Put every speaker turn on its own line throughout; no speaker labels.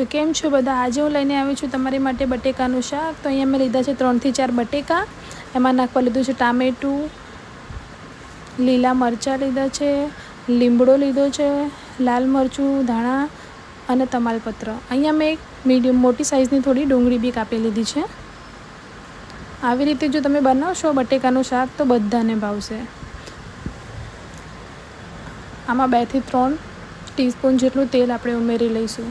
તો કેમ છો બધા? આજે હું લઈને આવી છું તમારી માટે બટેકાનું શાક. તો અહીંયા મેં લીધા છે ત્રણથી ચાર બટેકા. એમાં નાખવા લીધું છે ટામેટું, લીલા મરચાં લીધા છે લીમડો લીધો છે, લાલ મરચું, ધાણા અને તમાલપત્ર. અહીંયા મેં એક મીડિયમ મોટી સાઇઝની થોડી ડુંગળી બી કાપી લીધી છે. આવી રીતે જો તમે બનાવશો બટેકાનું શાક તો બધાને ભાવશે. આમાં બેથી ત્રણ ટીસ્પૂન જેટલું તેલ આપણે ઉમેરી લઈશું.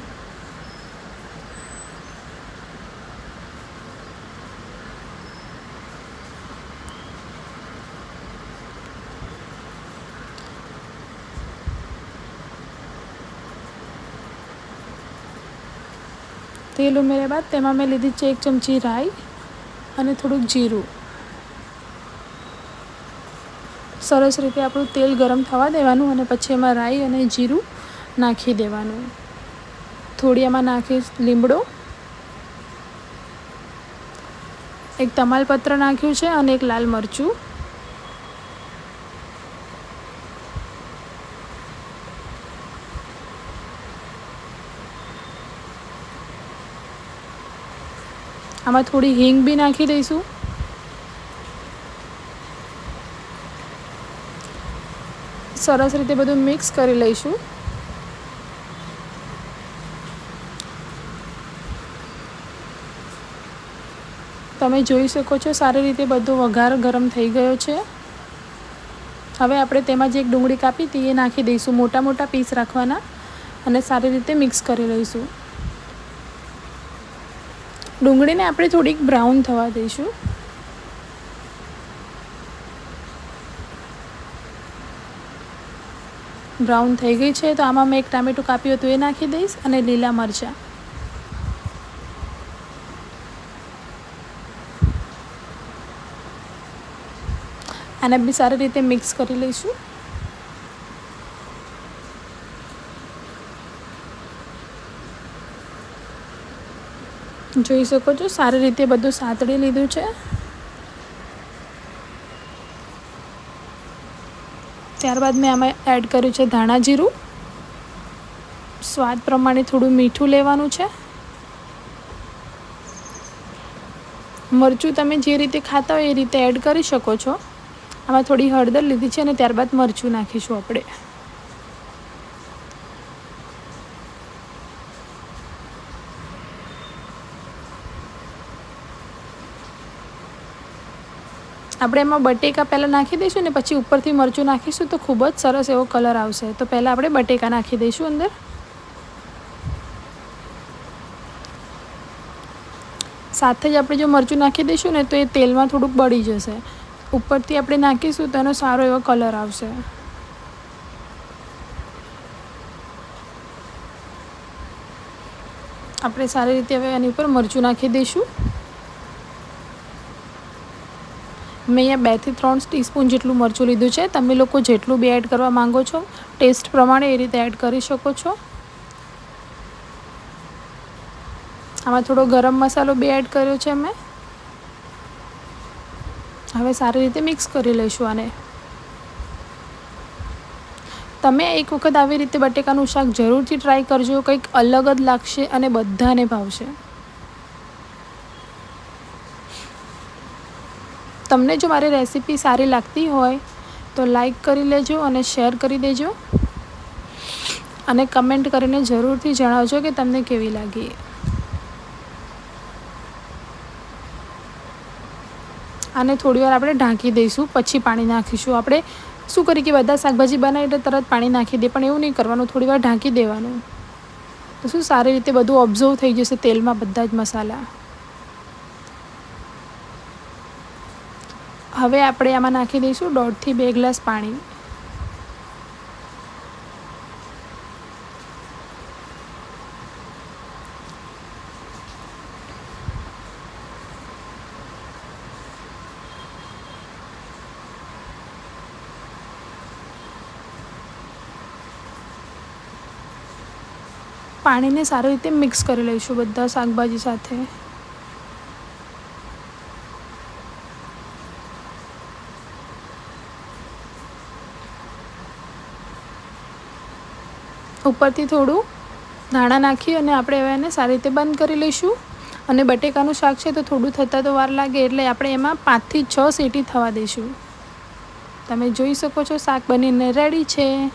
તેલ ઉમેર્યા બાદ તેમાં મેં લીધી છે એક ચમચી રાઈ અને થોડુંક જીરું. સરસ રીતે આપણું તેલ ગરમ થવા દેવાનું અને પછી એમાં રાઈ અને જીરું નાખી દેવાનું. થોડી એમાં નાખી લીમડો. એક તમાલપત્ર નાખ્યું છે અને એક લાલ મરચું. આમાં થોડી હિંગ બી નાખી દઈશું. સરસ રીતે બધું મિક્સ કરી લઈશું. તમે જોઈ શકો છો સારી રીતે બધો વઘાર ગરમ થઈ ગયો છે. હવે આપણે તેમાં જે એક ડુંગળી કાપી હતી એ નાખી દઈશું મોટા મોટા પીસ રાખવાના અને સારી રીતે મિક્સ કરી લઈશું. ડુંગળીને આપણે થોડીક બ્રાઉન થવા દઈશું. બ્રાઉન થઈ ગઈ છે, તો આમાં મેં એક ટામેટું કાપ્યું હતું, એ નાખી દઈશ અને લીલા મરચાં. આને બી સારી રીતે મિક્સ કરી લઈશું. જોઈ શકો છો, સારી રીતે બધું સાતડી લીધું છે. ત્યારબાદ મેં આમાં એડ કર્યું છે ધાણા જીરું. સ્વાદ પ્રમાણે થોડું મીઠું લેવાનું છે. મરચું તમે જે રીતે ખાતા હોય એ રીતે એડ કરી શકો છો. આમાં થોડી હળદર લીધી છે અને ત્યારબાદ મરચું નાખીશું આપણે. આપણે એમાં બટેકા પહેલાં નાખી દઈશું ને પછી ઉપરથી મરચું નાખીશું તો ખૂબ જ સરસ એવો કલર આવશે. તો પહેલાં આપણે બટેકા નાખી દઈશું અંદર. સાથે જ આપણે જો મરચું નાખી દઈશું ને તો એ તેલમાં થોડુંક બળી જશે. ઉપરથી આપણે નાખીશું તો એનો સારો એવો કલર આવશે. આપણે સારી રીતે હવે એની ઉપર મરચું નાખી દઈશું. મેં અહીંયા બેથી ત્રણ ટીસ્પૂન જેટલું મરચું લીધું છે. તમે લોકો જેટલું બી એડ કરવા માંગો છો ટેસ્ટ પ્રમાણે એ રીતે એડ કરી શકો છો. આમાં થોડો ગરમ મસાલો બી એડ કર્યો છે મેં હવે સારી રીતે મિક્સ કરી લઈશું આને. તમે એક વખત આવી રીતે બટેકાનું શાક જરૂરથી ટ્રાય કરજો, કંઈક અલગ જ લાગશે અને બધાને ભાવશે. તમને જો મારી રેસીપી સારી લાગતી હોય, તો લાઈક કરી લેજો અને શેર કરી દેજો. અને કમેન્ટ કરીને જરૂરથી જણાવજો કે તમને કેવી લાગી. થોડી વાર આપણે ઢાંકી દઈશું, પછી પાણી નાખીશું. આપણે શું કરીએ કે બધા શાકભાજી બનાવી એટલે તરત પાણી નાખી દે, પણ એવું નહીં કરવાનું, થોડી વાર ઢાંકી દેવાનું. તો શું સારી રીતે બધું ઓબ્ઝર્વ થઈ જશે તેલમાં બધા જ મસાલા. હવે આપણે આમાં નાખી દઈશું દોઢથી બે ગ્લાસ પાણી. પાણીને સારી રીતે મિક્સ કરી લઈશું બધા શાકભાજી સાથે. ઉપરથી થોડું ધાણા નાખી અને આપણે હવે એને સારી રીતે બંધ કરી લઈશું. અને બટેકાનું શાક છે તો થોડું થતાં તો વાર લાગે એટલે આપણે એમાં પાંચથી છ સીટી થવા દઈશું. તમે જોઈ શકો છો શાક બનીને રેડી છે.